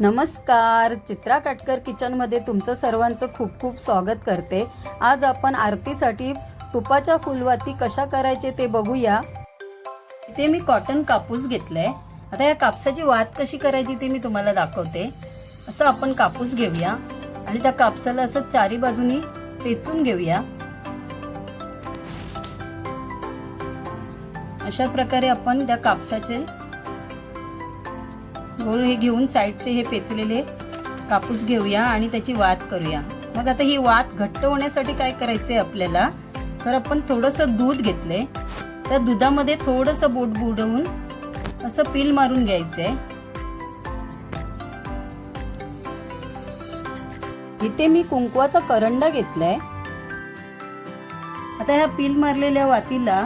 नमस्कार. चित्रा काटकर किचनमध्ये तुमचं सर्वांचं खूप खूप स्वागत करते. आज आपण आरतीसाठी तुपाच्या फुलवाती कशा करायचे ते बघूया. इथे मी कॉटन कापूस घेतलाय. आता या कापसाची वात कशी करायची ते मी तुम्हाला दाखवते. असं आपण कापूस घेऊया आणि त्या कापसाला असं चारी बाजूनी पेचून घेऊया. अशा प्रकारे आपण त्या कापसाचे गोल हे घेऊन साईडचे हे पेचलेले कापूस घेऊया आणि त्याची वात करूया. मग आता ही वात घट्ट होण्यासाठी काय करायचंय आपल्याला? तर आपण थोडंसं दूध घेतलंय. त्या दुधामध्ये थोडंसं बोट बुडवून असं पील मारून घ्यायचंय. इथे मी कुंकवाचा करंडा घेतलाय. आता ह्या पील मारलेल्या वातीला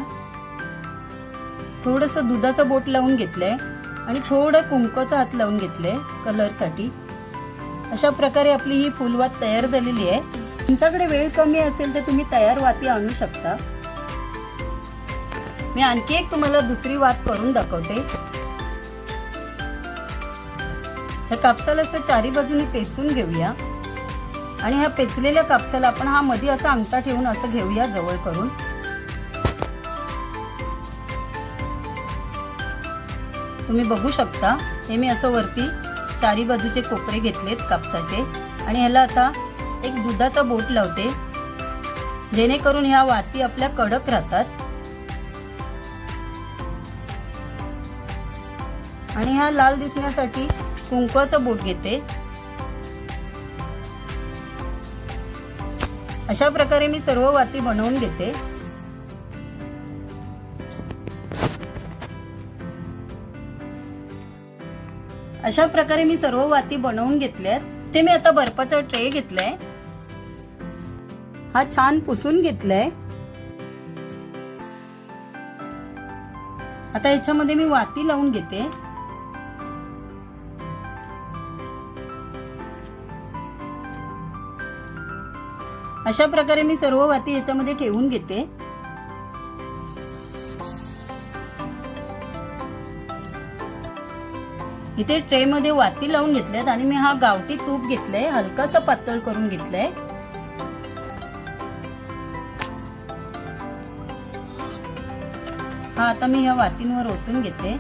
थोडंसं दुधाचं बोट लावून घेतलंय. आणि थोडं कुंकवाचा हात लावून घेतले कलरसाठी. अशा प्रकारे आपली ही फुलवात तयार झालेली आहे. तुमच्याकडे वेळ कमी असेल तर तुम्ही तयार वाती आणू शकता. मी आणखी एक तुम्हाला दुसरी वात करून दाखवते. ह्या कापसाला असं चारी बाजूने पेचून घेऊया. आणि ह्या पेचलेल्या कापसाला आपण हा मध्ये असा अंगठा ठेवून असं घेऊया जवळ करून. तुम्ही बघू शकता. हे मी असं वरती चारी बाजूचे कोपरे घेतलेत कापसाचे. आणि ह्याला आता एक दुधाचा बोट लावते. जेणेकरून ह्या वाती आपल्या कडक राहतात. आणि हा लाल दिसण्यासाठी कुंकवाचं बोट घेते. अशा प्रकारे मी सर्व वाती बनवून घेते. अशा प्रकारे मी सर्व वाती बनवून घेतल्यात. ते मी आता बर्फाचा ट्रे घेतलाय. हा छान पुसून घेतलाय. आता याच्यामध्ये मी वाती लावून घेते. अशा प्रकारे मी सर्व वाती याच्यामध्ये ठेवून घेते. इथे ट्रे मध्ये वाती लावून घेतल्यात आणि मी हा गावठी तूप घेतलंय हलकासा पातळ करून घेतलंय. हा आता मी या वातींवर ओतून घेते.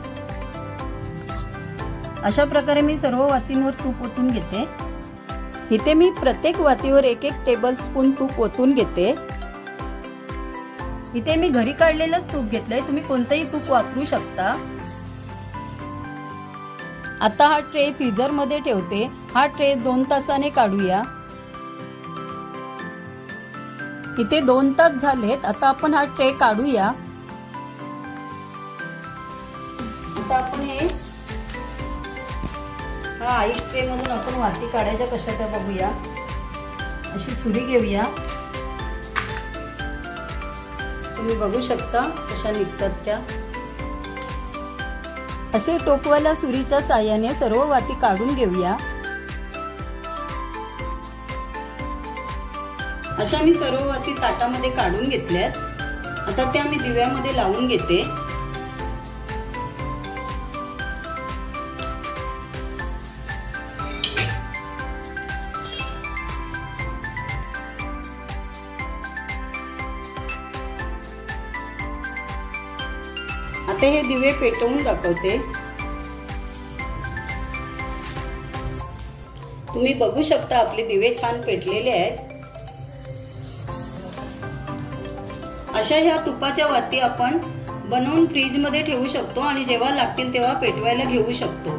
अशा प्रकारे मी सर्व वातींवर तूप ओतून घेते. इथे मी प्रत्येक वातीवर एक एक टेबल स्पून तूप ओतून घेते. इथे मी घरी काढलेलंच तूप घेतलंय तुम्ही कोणतंही तूप वापरू शकता. आता हा ट्रे फ्रीजरमध्ये ठेवते. हा ट्रे दोन तासाने काढूया. इथे दोन तास झालेत. आता आपण हा ट्रे काढूया. आता आपण हे हा आईस ट्रे मधून आपण वाती काढायच्या कशा त्या बघूया. अशी सुरी घेऊया. तुम्ही बघू शकता कशा निघतात त्या. असे टोकवाला सुरीच्या साह्याने सर्व वाती काढून घेऊया. अशा मी सर्व वाती ताटामध्ये काढून घेतल्यात. आता त्या मी दिव्यामध्ये लावून घेते. आता हे दिवे पेटवून दाखवते. तुम्ही बघू शकता आपले दिवे छान पेटलेले आहेत. अशा ह्या तुपाच्या वाती आपण बनवून फ्रीजमध्ये ठेवू शकतो आणि जेव्हा लागतील तेव्हा पेटवायला घेऊ शकतो.